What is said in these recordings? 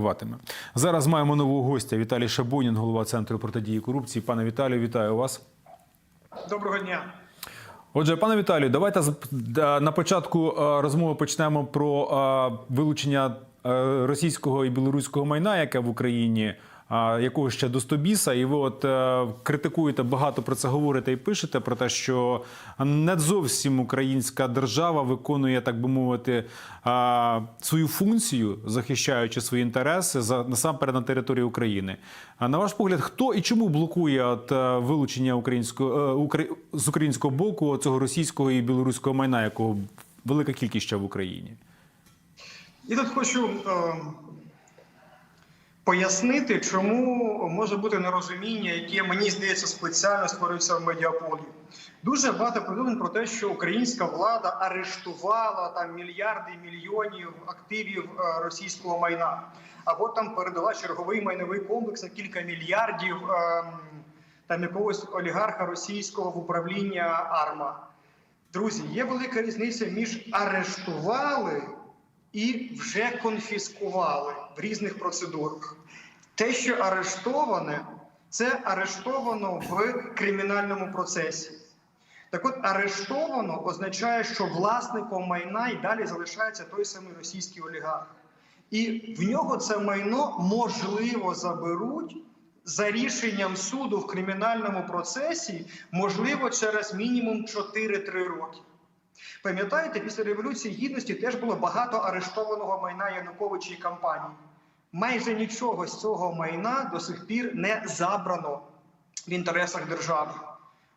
Ватиме. Зараз маємо нового гостя Віталій Шабунін, голова центру протидії корупції. Пане Віталію, вітаю вас. Доброго дня. Отже, пане Віталію, давайте на початку е, розмови почнемо про е, вилучення е, російського і білоруського майна, яке в Україні. Е, Якого ще до стобіса, і ви от е, критикуєте багато про це говорите і пишете про те, що не зовсім українська держава виконує, так би мовити, свою функцію, захищаючи свої інтереси за насамперед на території України. А на ваш погляд, хто і чому блокує от, е, вилучення українського е, з українського боку цього російського і білоруського майна, якого велика кількість ще в Україні? І тут хочу е, пояснити, чому може бути нерозуміння, яке мені здається спеціально створюється в медіаполі. Дуже багато повідомлень про те, що українська влада арештувала там мільярди мільйонів активів е, російського майна, або там передала черговий майновий комплекс на кілька мільярдів е, там якогось олігарха російського в управління АРМА. Друзі, є велика різниця між арештували і вже конфіскували в різних процедурах. Те, що арештоване, це арештовано в кримінальному процесі. Так от, арештовано означає, що власником майна і далі залишається той самий російський олігарх. І в нього це майно можливо заберуть за рішенням суду в кримінальному процесі, можливо, через мінімум 4-3 роки. Пам'ятаєте, після Революції Гідності теж було багато арештованого майна Януковича і компанії. Майже нічого з цього майна до сих пір не забрано в інтересах держави.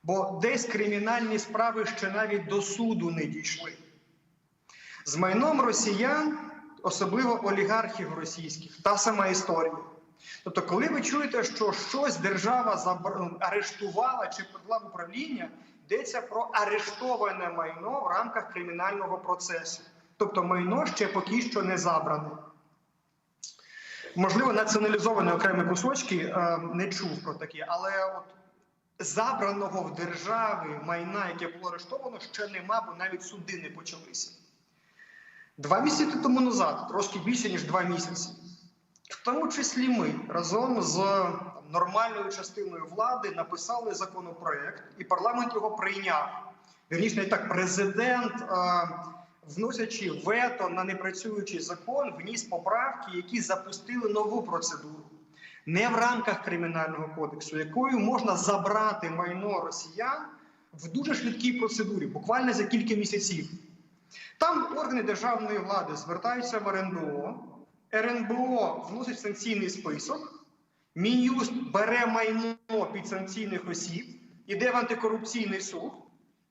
Бо десь кримінальні справи ще навіть до суду не дійшли. З майном росіян, особливо олігархів російських, та сама історія. Тобто, коли ви чуєте, що щось держава арештувала чи передала в управління, йдеться про арештоване майно в рамках кримінального процесу. Тобто майно ще поки що не забране. Можливо, націоналізовані окремі кусочки е, не чув про таке, але от забраного в держави майна, яке було арештовано, ще нема, бо навіть суди не почалися. Два місяці тому назад, трошки більше ніж два місяці, в тому числі ми разом з нормальною частиною влади написали законопроект, і парламент його прийняв. Вірніше, так, президент, е, вносячи вето на непрацюючий закон, вніс поправки, які запустили нову процедуру. Не в рамках кримінального кодексу, якою можна забрати майно росіян в дуже швидкій процедурі, буквально за кілька місяців. Там органи державної влади звертаються в РНБО, РНБО вносить санкційний список, Мін'юст бере майно підсанкційних осіб, іде в антикорупційний суд,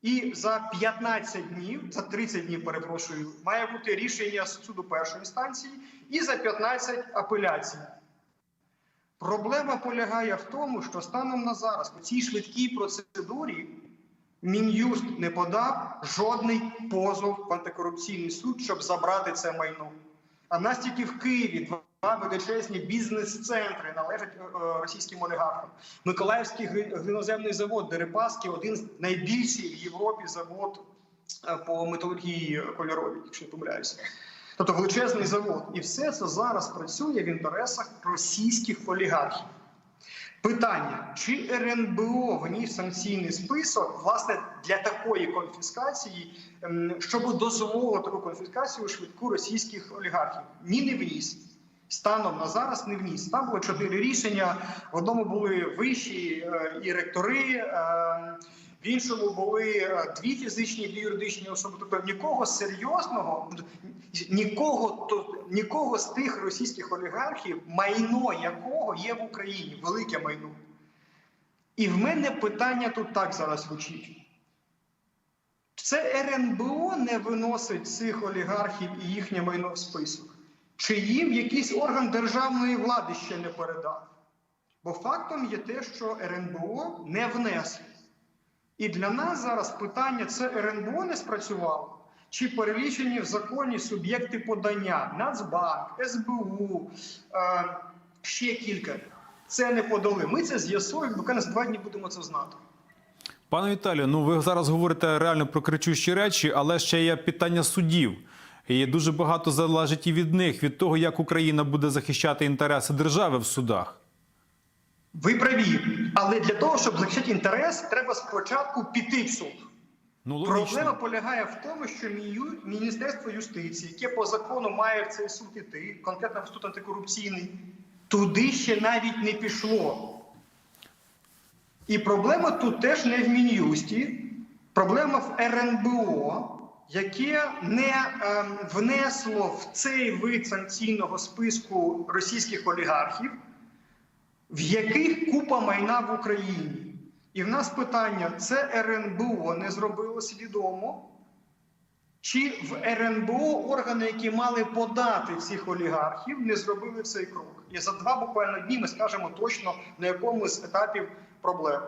і за 15 днів, за 30 днів, перепрошую, має бути рішення суду першої інстанції і за 15 апеляцій. Проблема полягає в тому, що станом на зараз по цій швидкій процедурі Мін'юст не подав жодний позов в антикорупційний суд, щоб забрати це майно. А нас тільки в Києві два величезні бізнес-центри належать е, е, російським олігархам. Миколаївський гли- глиноземний завод Дерипаски один з найбільших в Європі завод е, по металургії кольоровій, якщо не помиляюся. Тобто величезний завод. І все це зараз працює в інтересах російських олігархів. Питання: чи РНБО вніс санкційний список власне для такої конфіскації, ем, щоб дозволити таку конфіскацію швидку російських олігархів? Ні, не вніс. Станом на зараз не вніс. Там було чотири рішення. В одному були вищі е, і ректори, е, в іншому були е, дві фізичні, дві юридичні особи. Тобто нікого серйозного, нікого, то, нікого з тих російських олігархів, майно якого є в Україні, велике майно. І в мене питання тут так зараз звучить. Це РНБО не виносить цих олігархів і їхнє майно в список. Чи їм якийсь орган державної влади ще не передав? Бо фактом є те, що РНБО не внесли. І для нас зараз питання: це РНБО не спрацювало? Чи перелічені в законі суб'єкти подання, Нацбанк, СБУ, е, ще кілька. Це не подали. Ми це з'ясуємо, буквально за два дні будемо це знати. Пане Віталію, ну ви зараз говорите реально про кричущі речі, але ще є питання судів. І дуже багато залежить і від них, від того, як Україна буде захищати інтереси держави в судах. Ви праві, але для того, щоб захистити інтерес, треба спочатку піти в суд. Ну Проблема полягає в тому, що Міністерство юстиції, яке по закону має в цей суд іти, конкретно в суд антикорупційний, туди ще навіть не пішло. І проблема тут теж не в Мін'юсті, проблема в РНБО, яке не ем, внесло в цей вид санкційного списку російських олігархів, в яких купа майна в Україні. І в нас питання: це РНБО не зробило свідомо? Чи в РНБО органи, які мали подати цих олігархів, не зробили цей крок? І за два буквально дні ми скажемо точно на якому з етапів проблема.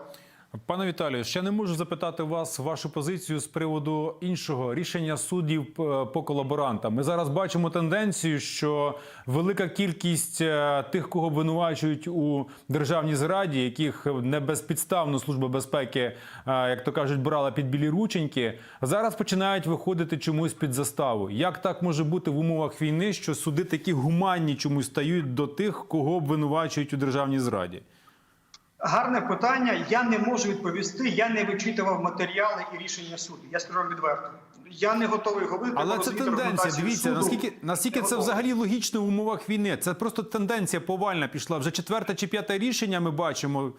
Пане Віталію, ще не можу запитати вас вашу позицію з приводу іншого рішення суддів е, по колаборантам. Ми зараз бачимо тенденцію, що велика кількість е, тих, кого обвинувачують у державній зраді, яких не безпідставно служба безпеки, е, як то кажуть, брала під білі рученьки, зараз починають виходити чомусь під заставу. Як так може бути в умовах війни, що суди такі гуманні чомусь стають до тих, кого обвинувачують у державній зраді? Гарне питання. Я не можу відповісти. Я не вичитував матеріали і рішення суду. Я скажу вам відверто. Я не готовий говорити. Але це тенденція. Дивіться, суду. наскільки наскільки Не це готовий. взагалі логічно в умовах війни. Це просто тенденція повальна пішла. Вже четверте чи п'яте рішення ми бачимо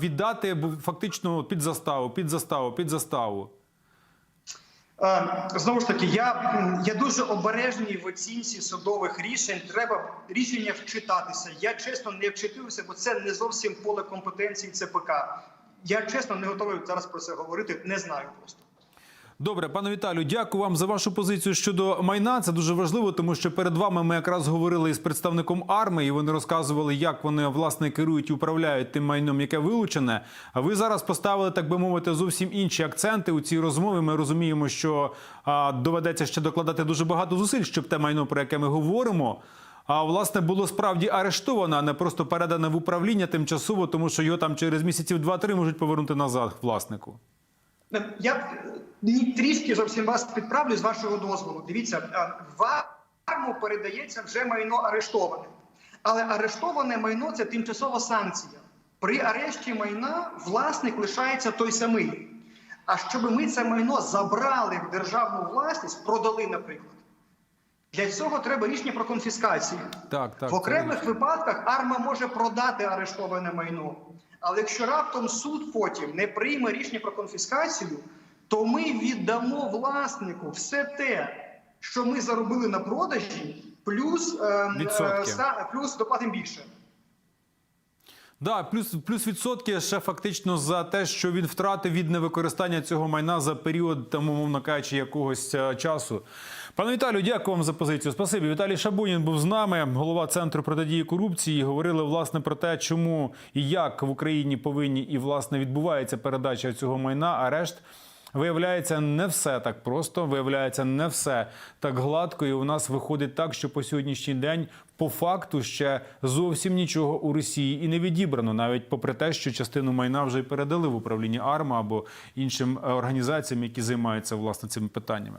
віддати фактично під заставу, під заставу, під заставу. Е, Знову ж таки, я, я дуже обережний в оцінці судових рішень. Треба рішення вчитатися. Я чесно не вчитився, бо це не зовсім поле компетенції ЦПК. Я чесно не готовий зараз про це говорити. Не знаю просто. Добре, пане Віталію, дякую вам за вашу позицію щодо майна. Це дуже важливо, тому що перед вами ми якраз говорили із представником армії. Вони розказували, як вони власне керують і управляють тим майном, яке вилучене. А ви зараз поставили, так би мовити, зовсім інші акценти у цій розмові. Ми розуміємо, що а, доведеться ще докладати дуже багато зусиль, щоб те майно, про яке ми говоримо. А власне було справді арештовано, а не просто передане в управління тимчасово, тому що його там через місяців 2-3 можуть повернути назад власнику. Я трішки зовсім вас підправлю з вашого дозволу. Дивіться, е, в арму передається вже майно арештоване. Але арештоване майно це тимчасова санкція. При арешті майна власник лишається той самий. А щоб ми це майно забрали в державну власність, продали, наприклад. Для цього треба рішення про конфіскацію. Так, так. в окремих випадках арма може продати арештоване майно. Але якщо раптом суд потім не прийме рішення про конфіскацію, то ми віддамо власнику все те, що ми заробили на продажі, плюс, е, е, плюс доплатимо більше. Да, плюс плюс відсотки ще фактично за те, що він втратив від невикористання цього майна за період, там, умовно кажучи, якогось е, часу. Пане Віталію, дякую вам за позицію. Спасибі. Віталій Шабунін був з нами, голова центру протидії корупції. Говорили власне про те, чому і як в Україні повинні і власне відбувається передача цього майна, арешт. Виявляється, не все так просто. Виявляється, не все так гладко. І у нас виходить так, що по сьогоднішній день по факту ще зовсім нічого у Росії і не відібрано, навіть попри те, що частину майна вже й передали в управління АРМА або іншим е, організаціям, які займаються власне цими питаннями.